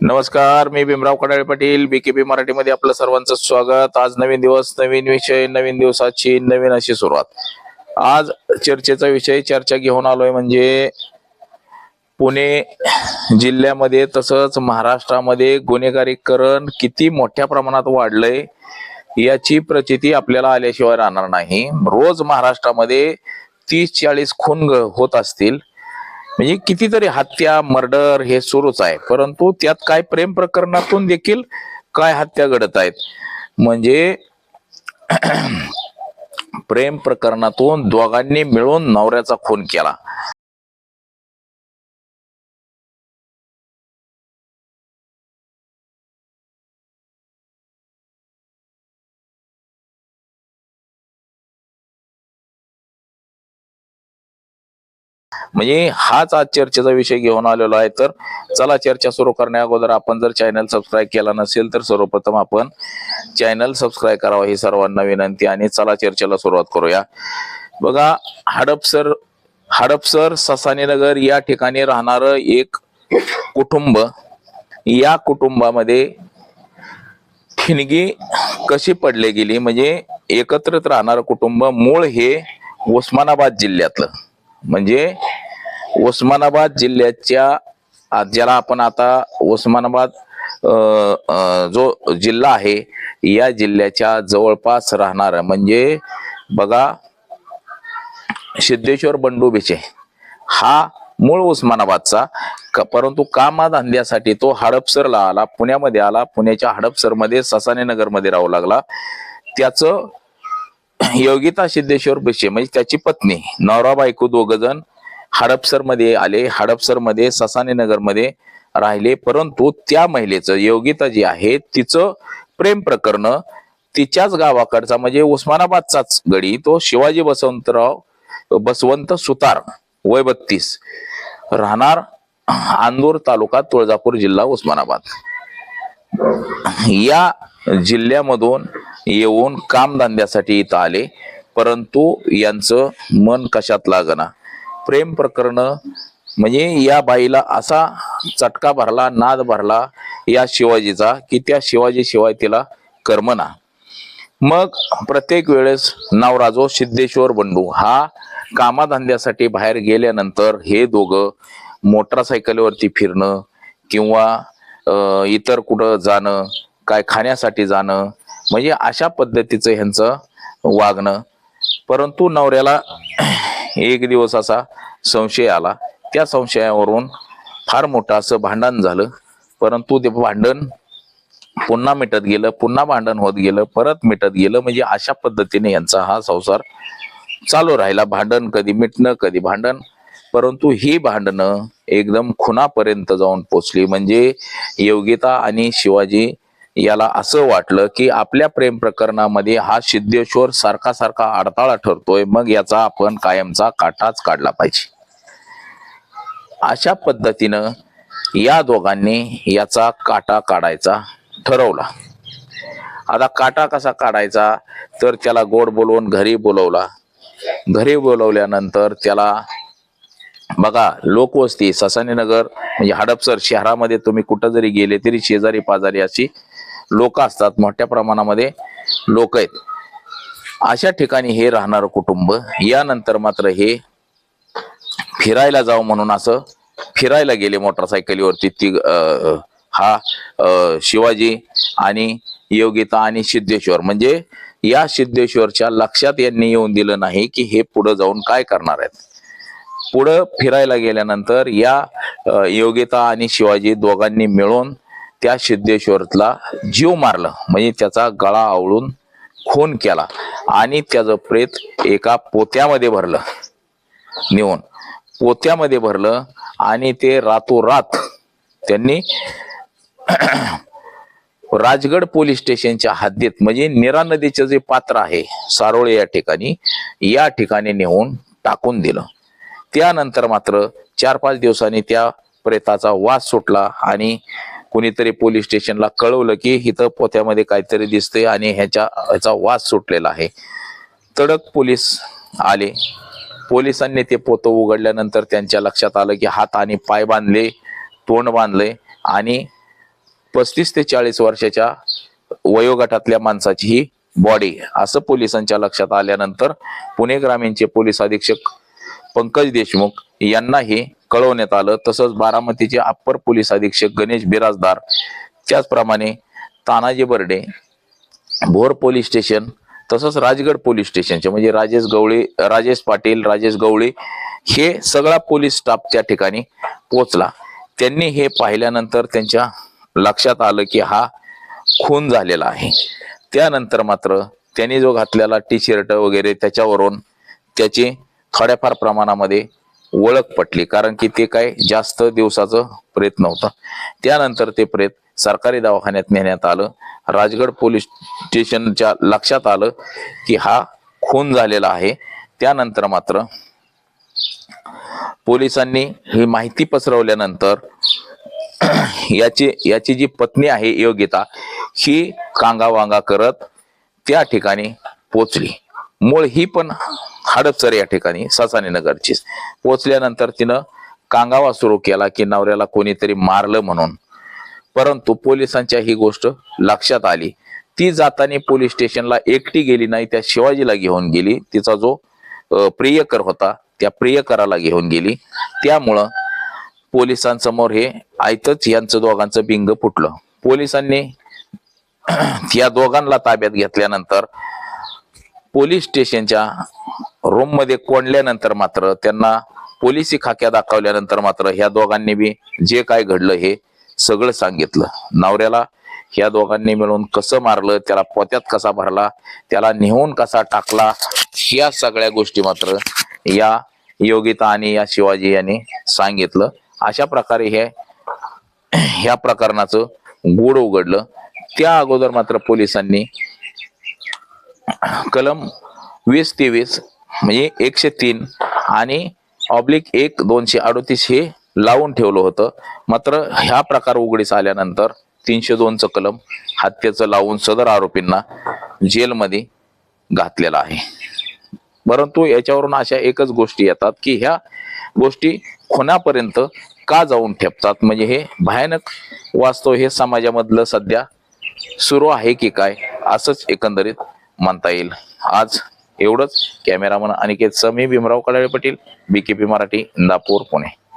नमस्कार मी भीमराव कडाळे पाटील बीकेपी मराठीमध्ये आपलं सर्वांचं स्वागत. आज नवीन दिवस नवीन विषय नवीन दिवसाची नवीन अशी सुरुवात. आज चर्चेचा विषय चर्चा घेऊन आलोय म्हणजे पुणे जिल्ह्यामध्ये तसंच महाराष्ट्रामध्ये गुन्हेगारीकरण किती मोठ्या प्रमाणात वाढलंय याची प्रचिती आपल्याला आल्याशिवाय राहणार नाही. रोज महाराष्ट्रामध्ये तीस चाळीस खून होत असतील. म्हणजे कितीतरी हत्या मर्डर हे सुरूच आहे. परंतु त्यात काय प्रेम प्रकरणातून देखील काय हत्या घडत आहेत? म्हणजे प्रेम प्रकरणातून दोघांनी मिळून नवऱ्याचा खून केला. म्हणजे हाच आज चर्चेचा विषय घेऊन आलेलो आहे. तर चला चर्चा सुरू करण्या अगोदर आपण जर चॅनल सबस्क्राईब केला नसेल तर सर्वप्रथम आपण चॅनल सबस्क्राईब करावा ही सर्वांना विनंती आणि चला चर्चेला सुरुवात करूया. बघा हडपसर हडपसर ससानीनगर या ठिकाणी राहणार एक कुटुंब या कुटुंबामध्ये ठिणगी कशी पडली गेली? म्हणजे एकत्रित राहणारं कुटुंब मूळ हे उस्मानाबाद जिल्ह्यातलं. म्हणजे उस्मानाबाद जिल्ह्याच्या ज्याला आपण आता उस्मानाबाद जो जिल्हा आहे या जिल्ह्याच्या जवळपास राहणार म्हणजे बघा सिद्धेश्वर बंडू हा मूळ उस्मानाबादचा क- परंतु कामाधंद्यासाठी तो हडपसरला आला पुण्यामध्ये आला पुण्याच्या हडपसरमध्ये ससाने नगरमध्ये राहू लागला. त्याचं योगिता सिद्धेश्वर बिशे म्हणजे त्याची पत्नी. नवरा बायको दोघ जण हडपसरमध्ये आले. हडपसरमध्ये ससाने नगरमध्ये राहिले. परंतु त्या महिलेचं योगिता जी आहे तिचं प्रेम प्रकरण तिच्याच गावाकडचा म्हणजे उस्मानाबादचाच गडी. तो शिवाजी बसवंतराव बसवंत सुतार वय बत्तीस. राहणार आंदूर तालुका तुळजापूर जिल्हा उस्मानाबाद. या जिल्ह्यामधून येऊन कामधंद्यासाठी इथं आले. परंतु यांचं मन कशात लागना? प्रेम प्रकरण म्हणजे या बाईला असा चटका भरला नाद भरला या शिवाजीचा की त्या शिवाजी शिवाय तिला कर्मना मग प्रत्येक वेळेस नवराजो सिद्धेश्वर बंडू हा कामाधंद्यासाठी बाहेर गेल्यानंतर हे दोघं मोटरसायकलवरती फिरणं किंवा इतर कुठं जाणं काय खाण्यासाठी जाणं म्हणजे अशा पद्धतीचं ह्यांचं वागणं. परंतु नवऱ्याला एक दिवस असा संशय आला. त्या संशयावरून फार मोठं असं भांडण झालं. परंतु ते भांडण पुन्हा मिटत गेलं पुन्हा भांडण होत गेलं परत मिटत गेलं. म्हणजे अशा पद्धतीने यांचा हा संसार चालू राहिला. भांडण कधी मिटणं कधी भांडण. परंतु ही भांडणं एकदम खुनापर्यंत जाऊन पोचली. म्हणजे योगिता आणि शिवाजी याला असं वाटलं की आपल्या प्रेम प्रकरणामध्ये हा सिद्धेश्वर सारखा सारखा अडथळा ठरतोय मग याचा आपण कायमचा काटाच काढला पाहिजे. अशा पद्धतीनं या दोघांनी याचा काटा काढायचा ठरवला. आता काटा कसा काढायचा? तर त्याला गोड बोलवून घरी बोलवला. घरी बोलवल्यानंतर त्याला बघा लोकवस्ती ससानीनगर म्हणजे हडपसर शहरामध्ये तुम्ही कुठं जरी गेले तरी शेजारी पाजारी अशी लोक असतात मोठ्या प्रमाणामध्ये लोक आहेत. अशा ठिकाणी हे राहणार कुटुंब यानंतर मात्र हे फिरायला जाऊ म्हणून असं फिरायला गेले मोटरसायकलीवरती. ती अं, हा शिवाजी आणि योगिता आणि सिद्धेश्वर. म्हणजे या सिद्धेश्वरच्या लक्षात यांनी येऊन दिलं नाही की हे पुढं जाऊन काय करणार आहेत. पुढं फिरायला गेल्यानंतर या योगिता आणि शिवाजी दोघांनी मिळून त्या सिद्धेश्वरला जीव मारलं. म्हणजे त्याचा गळा आवळून खून केला. आणि त्याचं प्रेत एका पोत्यामध्ये भरलं. नेऊन पोत्यामध्ये भरलं आणि ते रातोरात त्यांनी राजगड पोलीस स्टेशनच्या हद्दीत म्हणजे निरा नदीचं जे पात्र आहे सारोळे या ठिकाणी या ठिकाणी नेऊन टाकून दिलं. त्यानंतर मात्र चार पाच दिवसांनी त्या प्रेताचा वास सुटला आणि कुणीतरी पोलीस स्टेशनला कळवलं की इथं पोत्यामध्ये काहीतरी दिसतंय आणि ह्याच्या ह्याचा वास सुटलेला आहे. तडक पोलीस आले. पोलिसांनी ते पोतं उघडल्यानंतर त्यांच्या लक्षात आलं की हात आणि पाय बांधले तोंड बांधले आणि पस्तीस ते चाळीस वर्षाच्या वयोगटातल्या माणसाची ही बॉडी असं पोलिसांच्या लक्षात आल्यानंतर पुणे ग्रामीणचे पोलीस अधीक्षक पंकज देशमुख यांना हे कळवण्यात आलं. तसंच बारामतीचे अप्पर पोलीस अधीक्षक गणेश बिराजदार त्याचप्रमाणे तानाजी बर्डे भोर पोलीस स्टेशन तसंच राजगड पोलीस स्टेशनचे म्हणजे राजेश गवळी राजेश पाटील राजेश गवळी हे सगळा पोलीस स्टाफ त्या ठिकाणी पोचला त्यांनी हे पाहिल्यानंतर त्यांच्या लक्षात आलं की हा खून झालेला आहे. त्यानंतर मात्र त्यांनी जो घातलेला टी शर्ट वगैरे त्याच्यावरून त्याचे थोड्याफार प्रमाणामध्ये ओळख पटली. कारण की ते काय जास्त दिवसाचं प्रेत नव्हतं. त्यानंतर ते प्रेत सरकारी दवाखान्यात नेण्यात आलं. राजगड पोलीस स्टेशनच्या लक्षात आलं की हा खून झालेला आहे. त्यानंतर मात्र पोलिसांनी ही माहिती पसरवल्यानंतर याची याची जी पत्नी आहे योगिता ही कांगावांगा करत त्या ठिकाणी पोचली. मूळ ही पण हडपसर या ठिकाणी ससाने नगरचीच पोचल्यानंतर तिनं कांगावा सुरू केला की नवऱ्याला कोणीतरी मारलं म्हणून. परंतु पोलिसांच्या ही गोष्ट लक्षात आली. ती जाताना पोलीस स्टेशनला एकटी गेली नाही त्या शिवाजीला घेऊन गेली. तिचा जो प्रियकर होता त्या प्रियकराला घेऊन गेली. त्यामुळं पोलिसांसमोर हे आयतच यांचं दोघांचं बिंग फुटलं. पोलिसांनी या दोघांना ताब्यात घेतल्यानंतर पोलीस स्टेशनच्या रूममध्ये कोंडल्यानंतर मात्र त्यांना पोलिसी खाक्या दाखवल्यानंतर मात्र ह्या दोघांनी बी जे काय घडलं हे सगळं सांगितलं. नवऱ्याला ह्या दोघांनी मिळून कसं मारलं त्याला पोत्यात कसा भरला त्याला नेहून कसा टाकला ह्या सगळ्या गोष्टी मात्र या योगिता आणि या शिवाजी यांनी सांगितलं. अशा प्रकारे हे ह्या प्रकरणाचं गोड उघडलं. त्या अगोदर मात्र पोलिसांनी कलम वीस तेवीस म्हणजे एकशे तीन आणि ऑब्लिक एक दोनशे अडोतीस हे लावून ठेवलं होतं. मात्र ह्या प्रकार उघडीस आल्यानंतर तीनशे दोनचं कलम हत्येचं लावून सदर आरोपींना जेलमध्ये घातलेलं आहे. परंतु याच्यावरून अशा एकच गोष्टी येतात की ह्या गोष्टी खुनापर्यंत का जाऊन ठेपतात? म्हणजे हे भयानक वास्तव हे समाजामधलं सध्या सुरू आहे की काय असंच एकंदरीत म्हणता येईल. आज एवढंच. Cameraman Aniket Sami Bhimrao Kalale Patil BKP Marathi Indapur Pune.